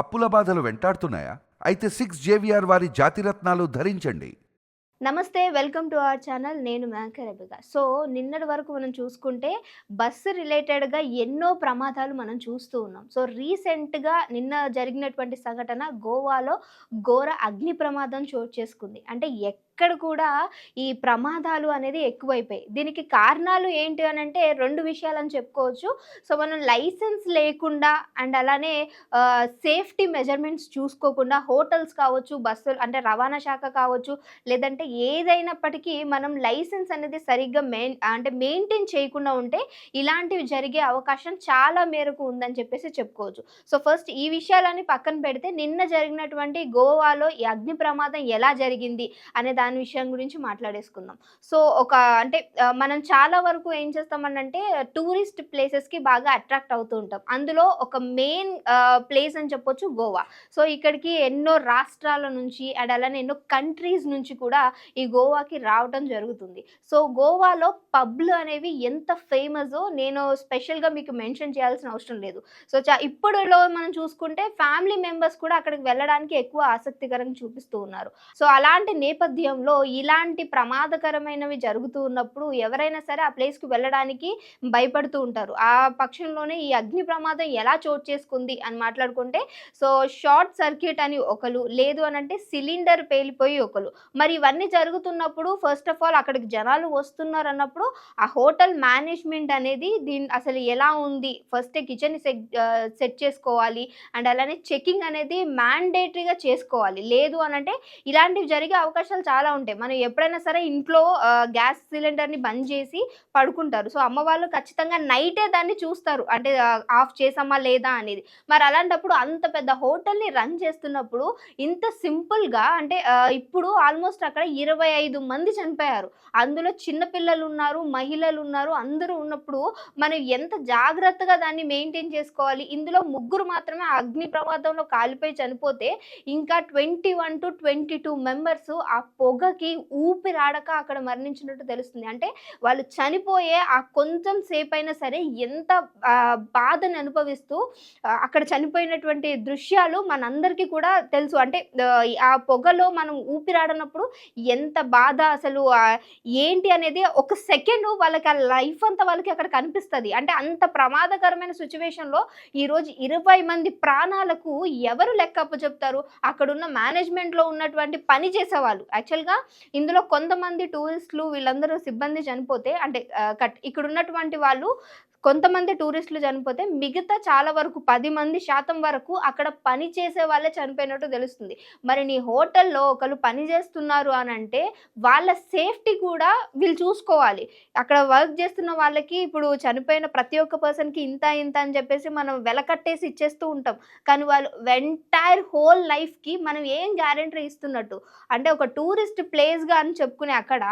అప్పుల బాధలు వెంటాడుతున్నాయా? అయితే సిక్స్ జేవిఆర్ వారి జాతిరత్నాలు ధరించండి. నమస్తే వెల్కమ్ టు అవర్ ఛానల్. నేను మేక అబిగా సో నిన్నటి వరకు మనం చూసుకుంటే బస్సు రిలేటెడ్గా ఎన్నో ప్రమాదాలు మనం చూస్తూ ఉన్నాం. సో రీసెంట్గా నిన్న జరిగినటువంటి సంఘటన గోవాలో ఘోర అగ్ని ప్రమాదం చోటు చేసుకుంది. అంటే ఇక్కడ కూడా ఈ ప్రమాదాలు అనేది ఎక్కువైపోయాయి. దీనికి కారణాలు ఏంటి అని అంటే రెండు విషయాలని చెప్పుకోవచ్చు. సో మనం లైసెన్స్ లేకుండా అండ్ అలానే సేఫ్టీ మెజర్మెంట్స్ చూసుకోకుండా హోటల్స్ కావచ్చు బస్సులు అంటే రవాణా శాఖ కావచ్చు లేదంటే ఏదైనప్పటికీ మనం లైసెన్స్ అనేది సరిగ్గా మెయిన్ అంటే మెయింటైన్ చేయకుండా ఉంటే ఇలాంటివి జరిగే అవకాశం చాలా మేరకు ఉందని చెప్పేసి చెప్పుకోవచ్చు. సో ఫస్ట్ ఈ విషయాలని పక్కన పెడితే నిన్న జరిగినటువంటి గోవాలో ఈ అగ్ని ప్రమాదం ఎలా జరిగింది అనే దాని విషయం గురించి మాట్లాడేసుకుందాం. సో ఒక అంటే మనం చాలా వరకు ఏం చేస్తామనంటే టూరిస్ట్ ప్లేసెస్కి బాగా అట్రాక్ట్ అవుతూ ఉంటాం. అందులో ఒక మెయిన్ ప్లేస్ అని చెప్పొచ్చు గోవా. సో ఇక్కడికి ఎన్నో రాష్ట్రాల నుంచి అండ్ అలానే ఎన్నో కంట్రీస్ నుంచి కూడా ఈ గోవాకి రావటం జరుగుతుంది. సో గోవాలో పబ్లు అనేవి ఎంత ఫేమస్ నేను స్పెషల్గా మీకు మెన్షన్ చేయాల్సిన అవసరం లేదు. సో చా ఇప్పుడులో మనం చూసుకుంటే ఫ్యామిలీ మెంబర్స్ కూడా అక్కడికి వెళ్ళడానికి ఎక్కువ ఆసక్తికరంగా చూపిస్తూ ఉన్నారు. సో అలాంటి నేపథ్యం సమయంలో ఇలాంటి ప్రమాదకరమైనవి జరుగుతూ ఉన్నప్పుడు ఎవరైనా సరే ఆ ప్లేస్కి వెళ్ళడానికి భయపడుతూ ఉంటారు. ఆ పక్షంలోనే ఈ అగ్ని ప్రమాదం ఎలా చోటు చేసుకుంది అని మాట్లాడుకుంటే సో షార్ట్ సర్క్యూట్ అని ఒకరు లేదు అని అంటే సిలిండర్ పేలిపోయి ఒకరు. మరి ఇవన్నీ జరుగుతున్నప్పుడు ఫస్ట్ ఆఫ్ ఆల్ అక్కడికి జనాలు వస్తున్నారు అన్నప్పుడు ఆ హోటల్ మేనేజ్మెంట్ అనేది దీని అసలు ఎలా ఉంది? ఫస్ట్ కిచెన్ సెట్ సెట్ చేసుకోవాలి అండ్ అలానే చెకింగ్ అనేది మ్యాండేటరీగా చేసుకోవాలి. లేదు అని అంటే ఇలాంటివి జరిగే అవకాశాలు చాలా ఉంటాయి మనం ఎప్పుడైనా సరే ఇంట్లో గ్యాస్ సిలిండర్ని బంద్ చేసి పడుకుంటారు. సో అమ్మ వాళ్ళు ఖచ్చితంగా నైటే దాన్ని చూస్తారు. అంటే ఆఫ్ చేసామా లేదా అనేది. మరి అలాంటప్పుడు అంత పెద్ద హోటల్ని రన్ చేస్తున్నప్పుడు ఇంత సింపుల్గా అంటే ఇప్పుడు ఆల్మోస్ట్ అక్కడ ఇరవై ఐదు మంది చనిపోయారు. అందులో చిన్నపిల్లలు ఉన్నారు మహిళలు ఉన్నారు అందరూ ఉన్నప్పుడు మనం ఎంత జాగ్రత్తగా దాన్ని మెయింటైన్ చేసుకోవాలి? ఇందులో ముగ్గురు మాత్రమే అగ్ని ప్రమాదంలో కాలిపోయి చనిపోతే ఇంకా twenty one to twenty two members ఆ పొగకి ఊపిరాడక అక్కడ మరణించినట్టు తెలుస్తుంది. అంటే వాళ్ళు చనిపోయే ఆ కొంచెం సేపు అయినా సరే ఎంత బాధను అనుభవిస్తూ అక్కడ చనిపోయినటువంటి దృశ్యాలు మనందరికీ కూడా తెలుసు. అంటే ఆ, పొగలో మనం ఊపిరాడనప్పుడు ఎంత బాధ అసలు ఏంటి అనేది ఒక సెకండ్ వాళ్ళకి ఆ లైఫ్ అంతా వాళ్ళకి అక్కడ కనిపిస్తుంది. అంటే అంత ప్రమాదకరమైన సిచ్యువేషన్లో ఈరోజు ఇరవై మంది ప్రాణాలకు ఎవరు లెక్క చెప్తారు అక్కడున్న మేనేజ్మెంట్లో ఉన్నటువంటి పని చేసేవాళ్ళు. యాక్చువల్గా ఇందులో కొంతమంది టూరిస్టులు వీళ్ళందరూ సిబ్బంది చనిపోతే అంటే కట్ ఇక్కడ ఉన్నటువంటి వాళ్ళు కొంతమంది టూరిస్టులు చనిపోతే మిగతా చాలా వరకు పది మంది శాతం వరకు అక్కడ పని చేసే వాళ్ళే చనిపోయినట్టు తెలుస్తుంది. మరి నీ హోటల్లో ఒకరు పని చేస్తున్నారు అని అంటే వాళ్ళ సేఫ్టీ కూడా వీళ్ళు చూసుకోవాలి. అక్కడ వర్క్ చేస్తున్న వాళ్ళకి ఇప్పుడు చనిపోయిన ప్రతి ఒక్క పర్సన్కి ఇంత ఇంత అని చెప్పేసి మనం వెలకట్టేసి ఇచ్చేస్తూ ఉంటాం. కానీ వాళ్ళు ఎంటైర్ హోల్ లైఫ్కి మనం ఏం గ్యారెంటీ ఇస్తున్నట్టు? అంటే ఒక టూరిస్ట్ ప్లేస్గా అని చెప్పుకునే అక్కడ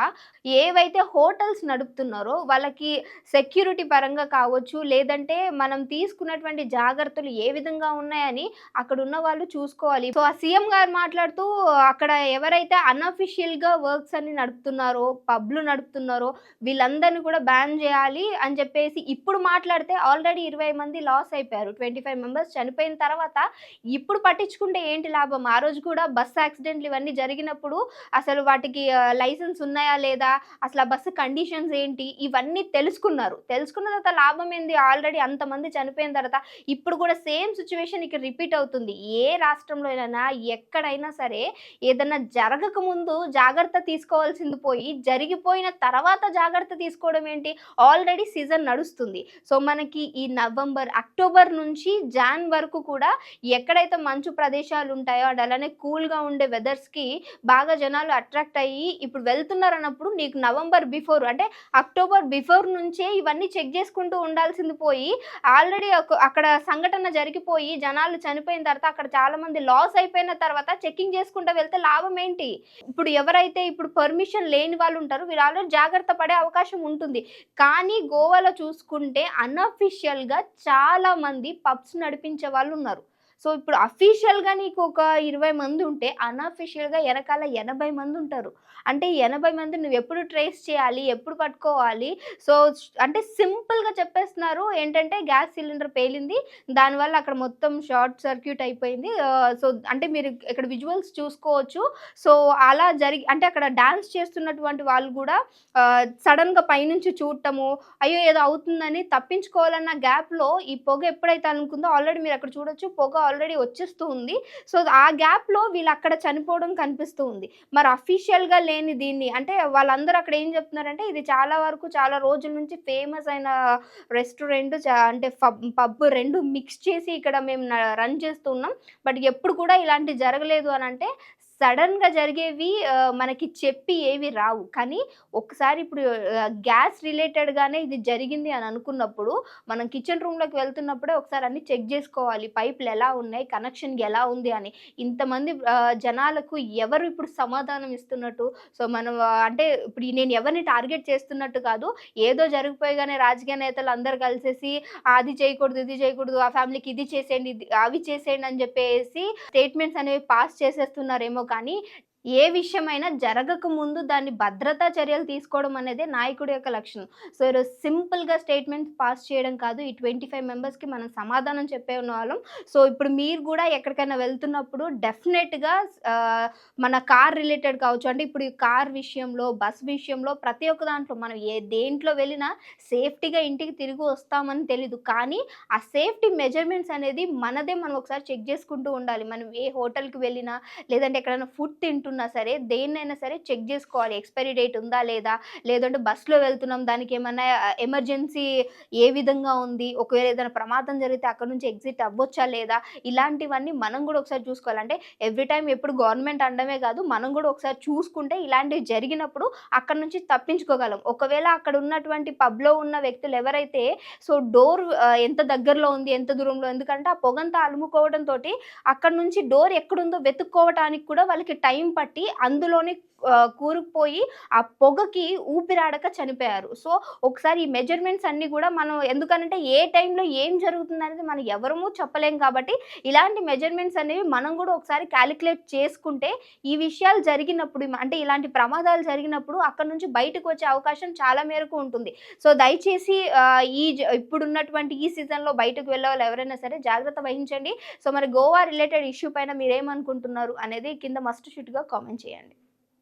ఏవైతే హోటల్స్ నడుపుతున్నారో వాళ్ళకి సెక్యూరిటీ పరంగా కావచ్చు లేదంటే మనం తీసుకున్నటువంటి జాగ్రత్తలు ఏ విధంగా ఉన్నాయని అక్కడ ఉన్న వాళ్ళు చూసుకోవాలి. సో ఆ సీఎం గారు మాట్లాడుతూ అక్కడ ఎవరైతే అన్అఫిషియల్గా వర్క్స్ అన్ని నడుపుతున్నారో పబ్లు నడుపుతున్నారో వీళ్ళందరినీ కూడా బ్యాన్ చేయాలి అని చెప్పేసి ఇప్పుడు మాట్లాడితే ఆల్రెడీ ఇరవై మంది లాస్ అయిపోయారు. ట్వంటీ ఫైవ్ మెంబర్స్ చనిపోయిన తర్వాత ఇప్పుడు పట్టించుకుంటే ఏంటి లాభం? ఆ రోజు కూడా బస్సు యాక్సిడెంట్లు ఇవన్నీ జరిగినప్పుడు అసలు వాటికి లైసెన్స్ ఉన్నాయా లేదా? అసలు ఆ బస్సు కండిషన్స్ ఏంటి? ఇవన్నీ తెలుసుకున్నారు. తెలుసుకున్న తర్వాత లాభం ఏంది? ఆల్రెడీ అంతమంది చనిపోయిన తర్వాత ఇప్పుడు కూడా సేమ్ సిచ్యువేషన్ ఇక్కడ రిపీట్ అవుతుంది. ఏ రాష్ట్రంలో అయినా ఎక్కడైనా సరే ఏదన్నా జరగక ముందు జాగ్రత్త తీసుకోవాల్సింది పోయి జరిగిపోయిన తర్వాత జాగ్రత్త తీసుకోవడం ఏంటి? ఆల్రెడీ సీజన్ నడుస్తుంది. సో మనకి ఈ నవంబర్ అక్టోబర్ నుంచి జాన్ వరకు కూడా ఎక్కడైతే మంచు ప్రదేశాలు ఉంటాయో అండ్ అలానే కూల్గా ఉండే వెదర్స్కి బాగా జనాలు అట్రాక్ట్ అయ్యి ఇప్పుడు వెళ్తున్నారు అన్నప్పుడు నీకు నవంబర్ బిఫోర్ అంటే అక్టోబర్ బిఫోర్ నుంచే ఇవన్నీ చెక్ చేసుకుంటూ ఉండాల్సింది పోయి ఆల్రెడీ అక్కడ సంఘటన జరిగిపోయి జనాలు చనిపోయిన తర్వాత అక్కడ చాలా మంది లాస్ అయిపోయిన తర్వాత చెకింగ్ చేసుకుంటూ వెళ్తే లాభం ఏంటి? ఇప్పుడు ఎవరైతే ఇప్పుడు పర్మిషన్ లేని వాళ్ళు ఉంటారో వీళ్ళు ఆల్రెడీ జాగ్రత్త పడే అవకాశం ఉంటుంది. కానీ గోవాలో చూసుకుంటే అన్అఫిషియల్గా చాలా మంది పబ్స్ నడిపించే వాళ్ళు ఉన్నారు. సో ఇప్పుడు అఫీషియల్‌గా నీకు ఒక 20 మంది ఉంటే, అన్‌అఫీషియల్‌గా వెనకాల ఎనభై మంది ఉంటారు. అంటే ఎనభై మంది నువ్వు ఎప్పుడు ట్రేస్ చేయాలి? ఎప్పుడు పట్టుకోవాలి? సో, అంటే సింపుల్‌గా చెప్పేస్తున్నారు. ఏంటంటే గ్యాస్ సిలిండర్ పేలింది. దానివల్ల అక్కడ మొత్తం షార్ట్ సర్క్యూట్ అయిపోయింది. సో, అంటే మీరు ఇక్కడ విజువల్స్ చూసుకోవచ్చు. సో, అలా జరిగి అంటే అక్కడ డ్యాన్స్ చేస్తున్నటువంటి వాళ్ళు కూడా సడన్గా పైనుంచి చూడటము, అయ్యో! ఏదో అవుతుందని తప్పించుకోవాలన్న గ్యాప్‌లో ఈ పొగ ఎప్పుడైతే అనుకుందో ఆల్రెడీ మీరు అక్కడ చూడొచ్చు పొగ ఆల్రెడీ వచ్చేస్తూ ఉంది. సో, ఆ గ్యాప్‌లో వీళ్ళు అక్కడ చనిపోవడం కనిపిస్తూ ఉంది. మరి అఫీషియల్‌గా లేని దీన్ని అంటే వాళ్ళందరూ అక్కడ ఏం చెప్తున్నారంటే ఇది చాలా వరకు చాలా రోజుల నుంచి ఫేమస్ అయిన రెస్టారెంట్ అంటే పబ్ రెండు మిక్స్ చేసి ఇక్కడ మేము రన్ చేస్తున్నాం. బట్ ఎప్పుడు కూడా ఇలాంటివి జరగలేదు అని అంటే సడన్గా జరిగేవి మనకి చెప్పి ఏవి రావు. కానీ ఒకసారి ఇప్పుడు గ్యాస్ రిలేటెడ్‌గానే ఇది జరిగింది అని అనుకున్నప్పుడు, మనం కిచెన్ రూమ్‌లోకి వెళ్తున్నప్పుడే ఒకసారి అన్ని చెక్ చేసుకోవాలి పైపులు ఎలా ఉన్నాయి? కనెక్షన్ ఎలా ఉంది అని. ఇంతమంది జనాలకు ఎవరు ఇప్పుడు సమాధానం ఇస్తున్నట్టు? సో, మనం అంటే ఇప్పుడు నేను ఎవరిని టార్గెట్ చేస్తున్నట్టు కాదు. ఏదో జరిగిపోయిగానే రాజకీయ నేతలు అందరు కలిసేసి అది చేయకూడదు, ఇది చేయకూడదు, ఆ ఫ్యామిలీకి ఇది చేసేయండి, అవి చేసేయండి అని చెప్పేసి స్టేట్మెంట్స్ అనేవి పాస్ చేసేస్తున్నారేమో కానీ, ఏ విషయమైనా జరగక ముందు దాన్ని భద్రతా చర్యలు తీసుకోవడం అనేది నాయకుడి యొక్క లక్షణం. సో, ఈరోజు సింపుల్‌గా స్టేట్మెంట్స్ పాస్ చేయడం కాదు. ఈ 25 మెంబర్స్‌కి మనం సమాధానం చెప్పే ఉన్నవాళ్ళం. సో, ఇప్పుడు మీరు కూడా ఎక్కడికైనా వెళ్తున్నప్పుడు డెఫినెట్‌గా మన కార్ రిలేటెడ్ కావచ్చు. అంటే ఇప్పుడు ఈ కార్ విషయంలో, బస్ విషయంలో ప్రతి ఒక్క దాంట్లో మనం ఏ దేంట్లో వెళ్ళినా సేఫ్టీగా ఇంటికి తిరిగి వస్తామని తెలీదు. కానీ ఆ సేఫ్టీ మెజర్‌మెంట్స్ అనేది మనదే మనం ఒకసారి చెక్ చేసుకుంటూ ఉండాలి. మనం ఏ హోటల్‌కి వెళ్ళినా, లేదంటే ఎక్కడైనా ఫుడ్ తింటున్నా సరే దేన్నైనా సరే చెక్ చేసుకోవాలి ఎక్స్‌పైరీ డేట్ ఉందా? లేదా? లేదంటే బస్సులో వెళ్తున్నాం దానికి ఏమైనా ఎమర్జెన్సీ ఏ విధంగా ఉంది? ఒకవేళ ఏదైనా ప్రమాదం జరిగితే అక్కడ నుంచి ఎగ్జిట్ అవ్వొచ్చా? లేదా? ఇలాంటివన్నీ మనం కూడా ఒకసారి చూసుకోవాలంటే ఎవ్రీ టైం ఎప్పుడు గవర్నమెంట్ అనడమే కాదు. మనం కూడా ఒకసారి చూసుకుంటే ఇలాంటివి జరిగినప్పుడు అక్కడి నుంచి తప్పించుకోగలం. ఒకవేళ అక్కడ ఉన్నటువంటి పబ్‌లో ఉన్న వ్యక్తులు ఎవరైతే సో, డోర్ ఎంత దగ్గరలో ఉంది? ఎంత దూరంలో ఎందుకంటే ఆ పొగంతా అలుముకోవడంతో అక్కడి నుంచి డోర్ ఎక్కడుందో వెతుక్కోవటానికి కూడా వాళ్ళకి టైం పట్టి కాబట్టి అందులోని కూరుకుపోయి ఆ పొగకి ఊపిరాడక చనిపోయారు. సో, ఒకసారి ఈ మెజర్‌మెంట్స్ అన్నీ కూడా మనం ఎందుకనంటే ఏ టైంలో ఏం జరుగుతుందనేది మనం ఎవరము చెప్పలేం కాబట్టి ఇలాంటి మెజర్‌మెంట్స్ అనేవి మనం కూడా ఒకసారి క్యాలిక్యులేట్ చేసుకుంటే ఈ విషయాలు జరిగినప్పుడు అంటే ఇలాంటి ప్రమాదాలు జరిగినప్పుడు అక్కడ నుంచి బయటకు వచ్చే అవకాశం చాలా మేరకు ఉంటుంది. సో, దయచేసి ఈ జ ఇప్పుడున్నటువంటి ఈ సీజన్‌లో బయటకు వెళ్ళే వాళ్ళు ఎవరైనా సరే జాగ్రత్త వహించండి. సో, మరి గోవా రిలేటెడ్ ఇష్యూ పైన మీరేమనుకుంటున్నారు అనేది కింద మస్ట్ షూట్గా కామెంట్ చేయండి.